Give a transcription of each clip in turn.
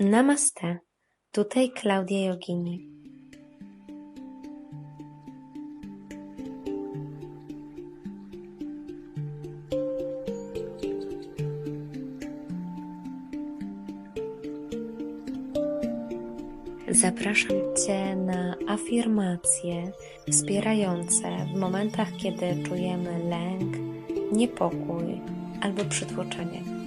Namaste. Tutaj Klaudia Jogini. Zapraszam Cię na afirmacje wspierające w momentach, kiedy czujemy lęk, niepokój albo przytłoczenie.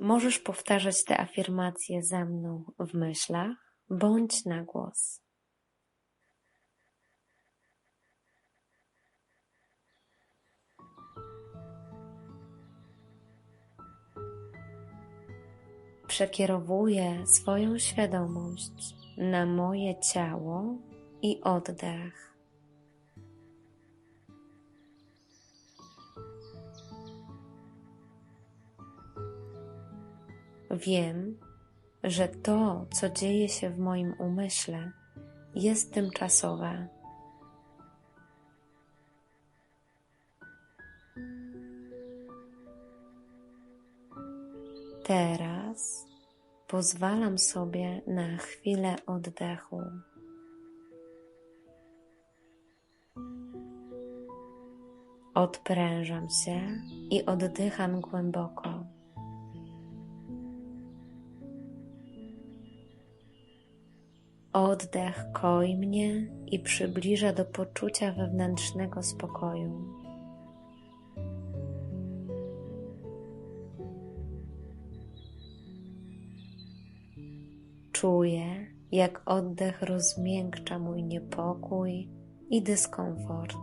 Możesz powtarzać te afirmacje za mną w myślach bądź na głos. Przekierowuję swoją świadomość na moje ciało i oddech. Wiem, że to, co dzieje się w moim umyśle, jest tymczasowe. Teraz pozwalam sobie na chwilę oddechu. Odprężam się i oddycham głęboko. Oddech koi mnie i przybliża do poczucia wewnętrznego spokoju. Czuję, jak oddech rozmiękcza mój niepokój i dyskomfort.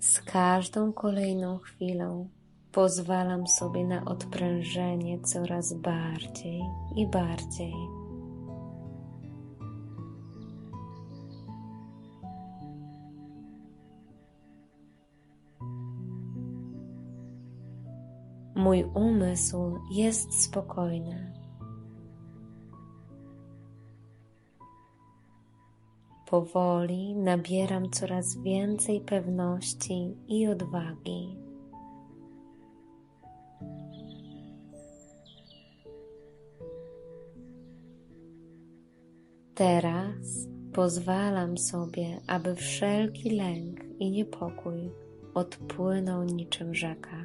Z każdą kolejną chwilą pozwalam sobie na odprężenie coraz bardziej i bardziej. Mój umysł jest spokojny. Powoli nabieram coraz więcej pewności i odwagi. Teraz pozwalam sobie, aby wszelki lęk i niepokój odpłynął niczym rzeka.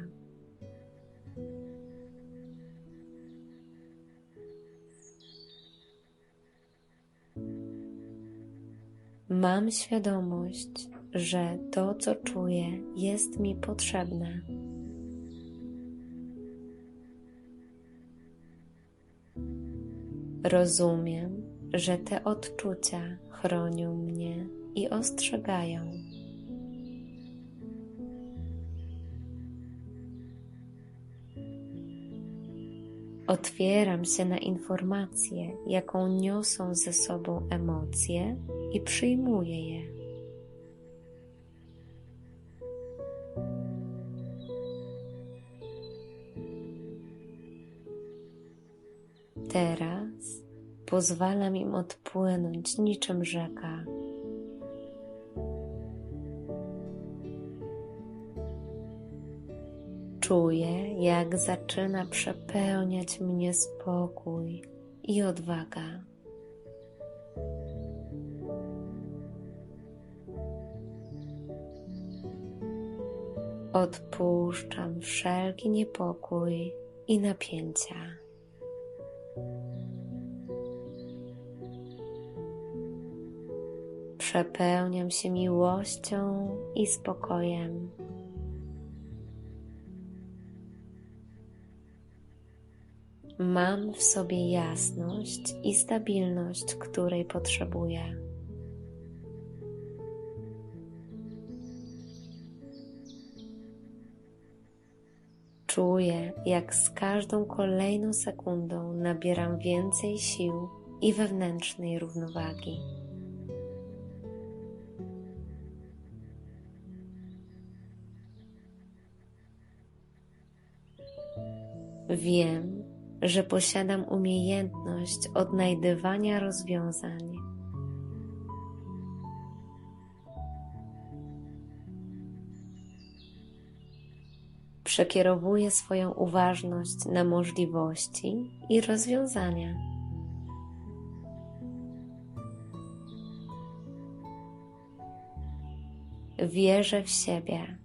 Mam świadomość, że to, co czuję, jest mi potrzebne. Rozumiem, że te odczucia chronią mnie i ostrzegają. Otwieram się na informację, jaką niosą ze sobą emocje i przyjmuję je. Teraz pozwalam im odpłynąć niczym rzeka. Czuję, jak zaczyna przepełniać mnie spokój i odwaga. Odpuszczam wszelki niepokój i napięcia. Przepełniam się miłością i spokojem. Mam w sobie jasność i stabilność, której potrzebuję. Czuję, jak z każdą kolejną sekundą nabieram więcej sił i wewnętrznej równowagi. Wiem, że posiadam umiejętność odnajdywania rozwiązań. Przekierowuję swoją uważność na możliwości i rozwiązania. Wierzę w siebie.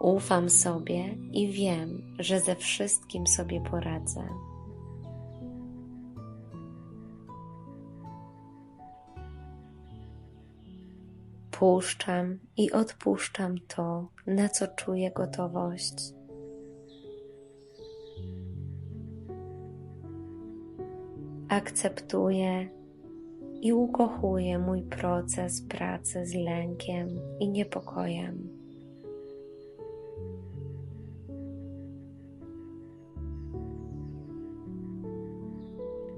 Ufam sobie i wiem, że ze wszystkim sobie poradzę. Puszczam i odpuszczam to, na co czuję gotowość. Akceptuję i ukochuję mój proces pracy z lękiem i niepokojem.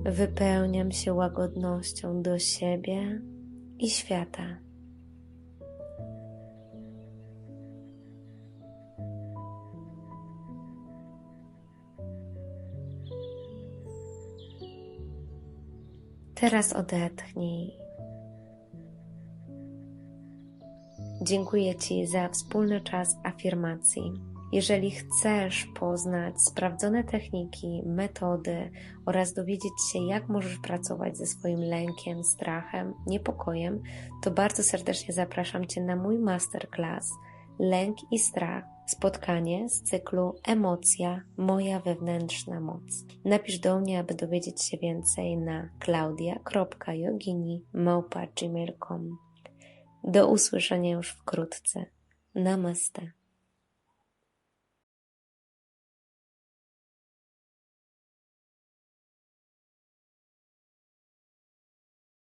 Wypełniam się łagodnością do siebie i świata. Teraz odetchnij. Dziękuję Ci za wspólny czas afirmacji. Jeżeli chcesz poznać sprawdzone techniki, metody oraz dowiedzieć się, jak możesz pracować ze swoim lękiem, strachem, niepokojem, to bardzo serdecznie zapraszam Cię na mój masterclass Lęk i strach spotkanie z cyklu Emocja Moja wewnętrzna moc. Napisz do mnie, aby dowiedzieć się więcej na klaudia.jogini.gmail.com Do usłyszenia już wkrótce. Namaste.